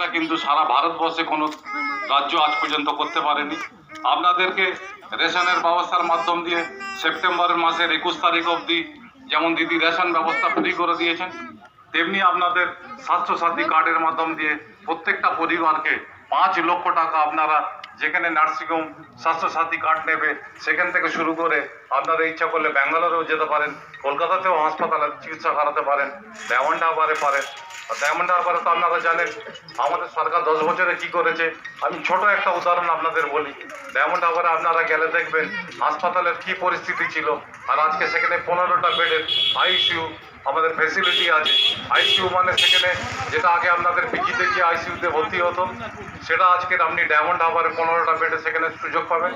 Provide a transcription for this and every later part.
সেটা কিন্তু সারা ভারতবর্ষে কোনো রাজ্য আজ পর্যন্ত করতে পারেনি। আপনাদেরকে রেশনের ব্যবস্থার মাধ্যম দিয়ে সেপ্টেম্বরের মাসের একুশ তারিখ অবধি যেমন দিদি রেশন ব্যবস্থা ফ্রি করে দিয়েছেন, তেমনি আপনাদের স্বাস্থ্যসাথী কার্ডের মাধ্যম দিয়ে প্রত্যেকটা পরিবারকে পাঁচ লক্ষ টাকা আপনারা যেখানে নার্সিংহোম, স্বাস্থ্যসাথী কার্ড নেবে, সেখান থেকে শুরু করে আপনারা ইচ্ছা করলে ব্যাঙ্গালোরেও যেতে পারেন, কলকাতাতেও হাসপাতালে চিকিৎসা করাতে পারেন, ডায়মন্ড হারবারে পারেন। আর ডায়মন্ড হারবারে তো আপনারা জানেন, আমাদের সরকার দশ বছরে কি করেছে, আমি ছোট একটা উদাহরণ আপনাদের বলি। ডায়মন্ড হারবারে আপনারা গেলে দেখবেন, হাসপাতালের কি পরিস্থিতি ছিল, আর আজকে সেখানে পনেরোটা বেডের আইসিইউ আমাদের ফেসিলিটি আছে। আইসিইউ মানে সেখানে যেটা আগে আপনাদের পিজিতে গিয়ে আইসিইউতে ভর্তি হতো, সেটা আজকে আপনি ডায়মন্ড হারবারে পনেরোটা বেডে সেখানে সুযোগ পাবেন।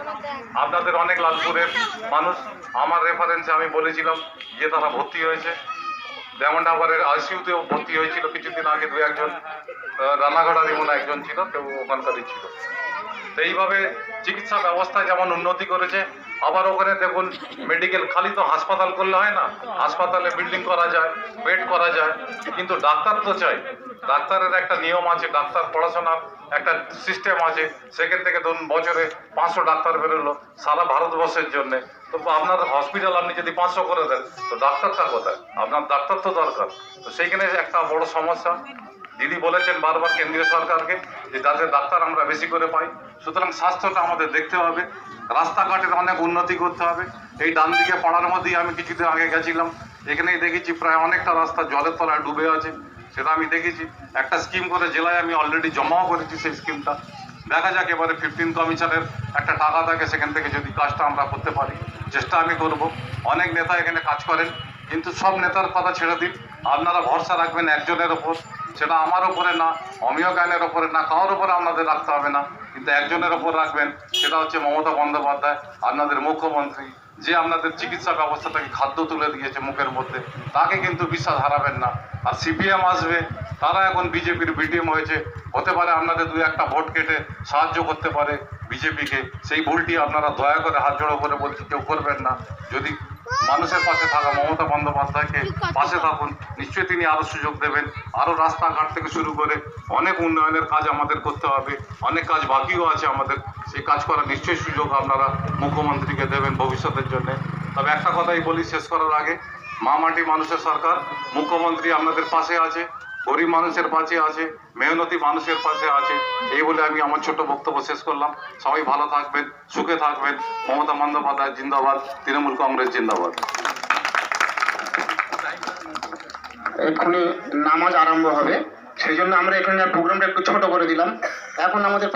আপনাদের অনেক লালপুরের মানুষ। আমার রেফারেন্সে আমি বলেছিলাম যে তারা ভর্তি হয়েছে। ডায়মন্ড হারবারের আইসিইউতেও ভর্তি হয়েছিল কিছুদিন আগে, দু একজন রানাঘাটার এমন একজন ছিল কেউ ওখানকারই ছিল। তো এইভাবে চিকিৎসা ব্যবস্থা যেমন উন্নতি করেছে আবার ওখানে দেখুন মেডিকেল খালি তো হাসপাতাল করলে হয় না। হাসপাতালে বিল্ডিং করা যায় বেড করা যায়। কিন্তু ডাক্তার তো চাই। ডাক্তারের একটা নিয়ম আছে, ডাক্তার পড়াশোনার একটা সিস্টেম আছে। সেখান থেকে ধরুন বছরে পাঁচশো ডাক্তার বেরোলো সারা ভারতবর্ষের জন্যে। তো আপনার হসপিটাল আপনি যদি পাঁচশো করে দেন, তো ডাক্তারটা কোথায়? আপনার ডাক্তার তো দরকার। তো সেইখানে একটা বড় সমস্যা। দিদি বলেছেন বারবার কেন্দ্রীয় সরকারকে যে যাতে ডাক্তার আমরা বেশি করে পাই, সুতরাং স্বাস্থ্যটা আমাদের দেখতে হবে রাস্তাঘাটের অনেক উন্নতি করতে হবে। এই ডান দিকে পাড়ার মধ্যেই আমি কিছুদিন আগে গেছিলাম, এখানেই দেখেছি প্রায় অনেকটা রাস্তা জলের তলায় ডুবে আছে, সেটা আমি দেখেছি। একটা স্কিম করে জেলায় আমি অলরেডি জমাও করেছি সেই স্কিমটা দেখা যাক এবারে ফিফটিন কমিশনের একটা টাকা থাকে, সেখান থেকে যদি কাজটা আমরা করতে পারি, চেষ্টা আমি করব। অনেক নেতা এখানে কাজ করেন কিন্তু সব নেতার কথা ছেড়ে দিন। আপনারা ভরসা রাখবেন একজনের ওপর। সেটা আমার ওপরে না, অমীয় জ্ঞানের ওপরে না, কারোর ওপরে আপনাদের রাখতে হবে না। কিন্তু একজনের ওপর রাখবেন, সেটা হচ্ছে মমতা বন্দ্যোপাধ্যায়, আপনাদের মুখ্যমন্ত্রী, যে আপনাদের চিকিৎসা ব্যবস্থাটাকে খাদ্য তুলে দিয়েছে মুখের মধ্যে, তাকে কিন্তু বিশ্বাস হারাবেন না। আর সিপিএম আসবে, তারা এখন বিজেপির বিডিএম হয়েছে, হতে পারে আপনাদের দু একটা ভোট কেটে সাহায্য করতে পারে বিজেপিকে। সেই ভুলটি আপনারা দয়া করে হাত জড়ো করে বলছি, কেউ করবেন না। যদি মানুষের পাশে থাকা মমতা বন্দ্যোপাধ্যায়কে পাশে থাকুন। নিশ্চয়ই তিনি আরও সুযোগ দেবেন। আরও রাস্তাঘাট থেকে শুরু করে অনেক উন্নয়নের কাজ আমাদের করতে হবে। অনেক কাজ বাকিও আছে আমাদের। সেই কাজ করার নিশ্চয়ই সুযোগ আপনারা মুখ্যমন্ত্রীকে দেবেন ভবিষ্যতের জন্য। তবে একটা কথাই বলি শেষ করার আগে মা মাটি মানুষের সরকার মুখ্যমন্ত্রী আপনাদের পাশে আছে। গরিব মানুষের পাশে আছে, মেহনতি মানুষের পাশে আছে। এই বলে আমি আমার ছোট বক্তব্য শেষ করলাম। সবাই ভালো থাকবেন, সুখে থাকবেন। মমতা বন্দ্যোপাধ্যায় জিন্দাবাদ, তৃণমূল কংগ্রেস জিন্দাবাদ। এক্ষুনি নামাজ আরম্ভ হবে। সেই জন্য আমরা এখানে প্রোগ্রামটা একটু ছোট করে দিলাম। এখন আমাদের